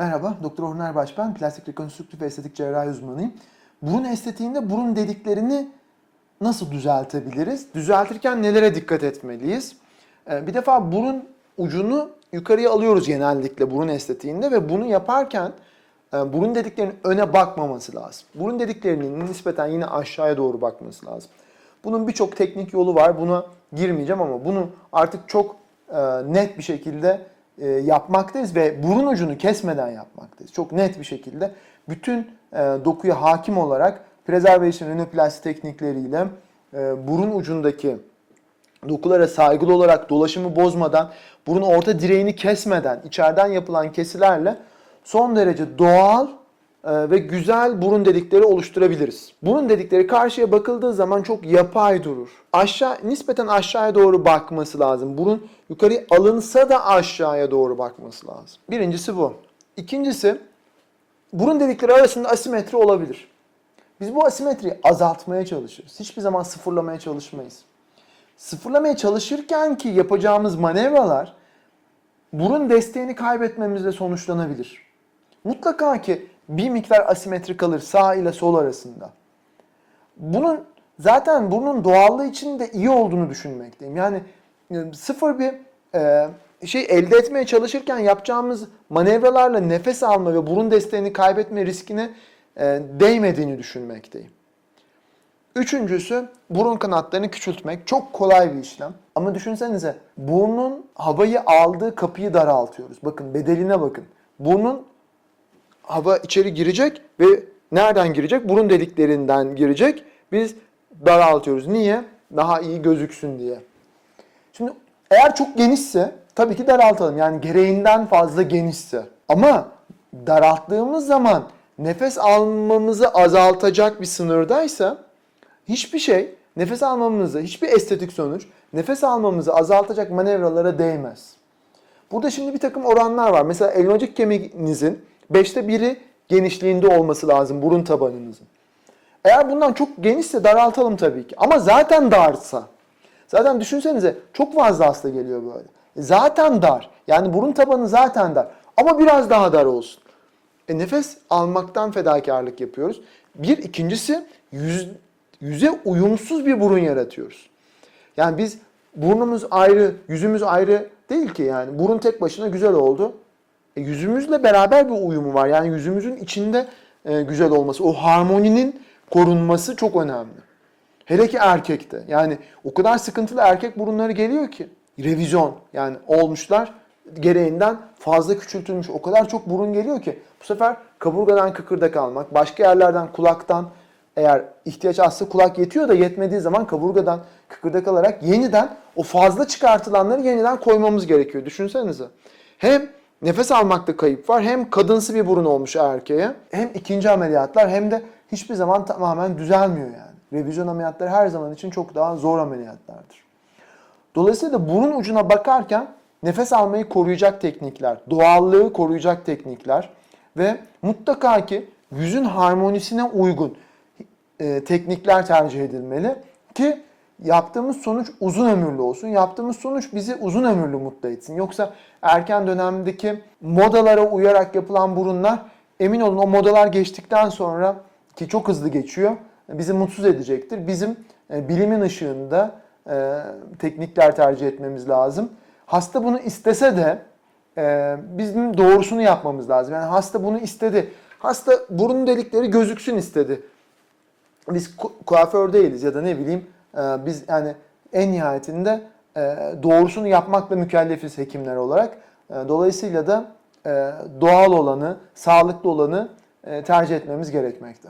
Merhaba, Doktor Orhun Erbaş ben. Plastik rekonstrüktif ve estetik cerrahi uzmanıyım. Burun estetiğinde burun deliklerini nasıl düzeltebiliriz? Düzeltirken nelere dikkat etmeliyiz? Ee, Bir defa burun ucunu yukarıya alıyoruz genellikle burun estetiğinde ve bunu yaparken e, burun deliklerinin öne bakmaması lazım. Burun deliklerinin nispeten yine aşağıya doğru bakması lazım. Bunun birçok teknik yolu var. Buna girmeyeceğim ama bunu artık çok e, net bir şekilde e, yapmaktayız ve burun ucunu kesmeden yapmaktayız. Çok net bir şekilde bütün e, dokuya hakim olarak preservation rinoplasti teknikleriyle e, burun ucundaki dokulara saygılı olarak dolaşımı bozmadan, burun orta direğini kesmeden, içeriden yapılan kesilerle son derece doğal ve güzel burun delikleri oluşturabiliriz. Burun delikleri karşıya bakıldığı zaman çok yapay durur. Aşağı nispeten aşağıya doğru bakması lazım. Burun yukarı alınsa da aşağıya doğru bakması lazım. Birincisi bu. İkincisi burun delikleri arasında asimetri olabilir. Biz bu asimetriyi azaltmaya çalışırız. Hiçbir zaman sıfırlamaya çalışmayız. Sıfırlamaya çalışırken ki yapacağımız manevralar burun desteğini kaybetmemizle sonuçlanabilir. Mutlaka ki bir miktar asimetri kalır sağ ile sol arasında. Bunun zaten bunun doğallığı için de iyi olduğunu düşünmekteyim. Yani e, sıfır bir e, şey elde etmeye çalışırken yapacağımız manevralarla nefes alma ve burun desteğini kaybetme riskine e, değmediğini düşünmekteyim. Üçüncüsü burun kanatlarını küçültmek. Çok kolay bir işlem. Ama düşünsenize burnun havayı aldığı kapıyı daraltıyoruz. Bakın bedeline bakın. Burnun hava içeri girecek ve nereden girecek? Burun deliklerinden girecek. Biz daraltıyoruz. Niye? Daha iyi gözüksün diye. Şimdi eğer çok genişse tabii ki daraltalım. Yani gereğinden fazla genişse. Ama daralttığımız zaman nefes almamızı azaltacak bir sınırdaysa hiçbir şey nefes almamızı, hiçbir estetik sonuç nefes almamızı azaltacak manevralara değmez. Burada şimdi bir takım oranlar var. Mesela elmacık kemiğinizin 5'te 1'i genişliğinde olması lazım burun tabanınızın. Eğer bundan çok genişse daraltalım tabii ki. Ama zaten darsa. Zaten düşünsenize çok fazla hasta geliyor böyle. Zaten dar. Yani burun tabanı zaten dar. Ama biraz daha dar olsun. E, nefes almaktan fedakarlık yapıyoruz. Bir, ikincisi yüz, yüze uyumsuz bir burun yaratıyoruz. Yani biz burnumuz ayrı, yüzümüz ayrı değil ki yani. Burun tek başına güzel oldu. E, yüzümüzle beraber bir uyumu var. Yani yüzümüzün içinde e, güzel olması, o harmoninin korunması çok önemli. Hele ki erkekte. Yani o kadar sıkıntılı erkek burunları geliyor ki. Revizyon yani olmuşlar gereğinden fazla küçültülmüş. O kadar çok burun geliyor ki. Bu sefer kaburgadan kıkırdak almak, başka yerlerden kulaktan eğer ihtiyaç azsa kulak yetiyor da yetmediği zaman kaburgadan kıkırdak alarak yeniden o fazla çıkartılanları yeniden koymamız gerekiyor. Düşünsenize. Hem nefes almakta kayıp var hem kadınsı bir burun olmuş erkeğe. Hem ikinci ameliyatlar hem de hiçbir zaman tamamen düzelmiyor yani. Revizyon ameliyatları her zaman için çok daha zor ameliyatlardır. Dolayısıyla burun ucuna bakarken nefes almayı koruyacak teknikler, doğallığı koruyacak teknikler ve mutlaka ki yüzün harmonisine uygun e, teknikler tercih edilmeli ki yaptığımız sonuç uzun ömürlü olsun. Yaptığımız sonuç bizi uzun ömürlü mutlu etsin. Yoksa erken dönemdeki modalara uyarak yapılan burunlar emin olun o modalar geçtikten sonra ki çok hızlı geçiyor bizi mutsuz edecektir. Bizim e, bilimin ışığında e, teknikler tercih etmemiz lazım. Hasta bunu istese de e, bizim doğrusunu yapmamız lazım. Yani hasta bunu istedi. Hasta burun delikleri gözüksün istedi. Biz ku- kuaför değiliz ya da ne bileyim biz yani en nihayetinde e, doğrusunu yapmakla mükellefiz hekimler olarak. E, dolayısıyla da e, doğal olanı, sağlıklı olanı e, tercih etmemiz gerekmekte.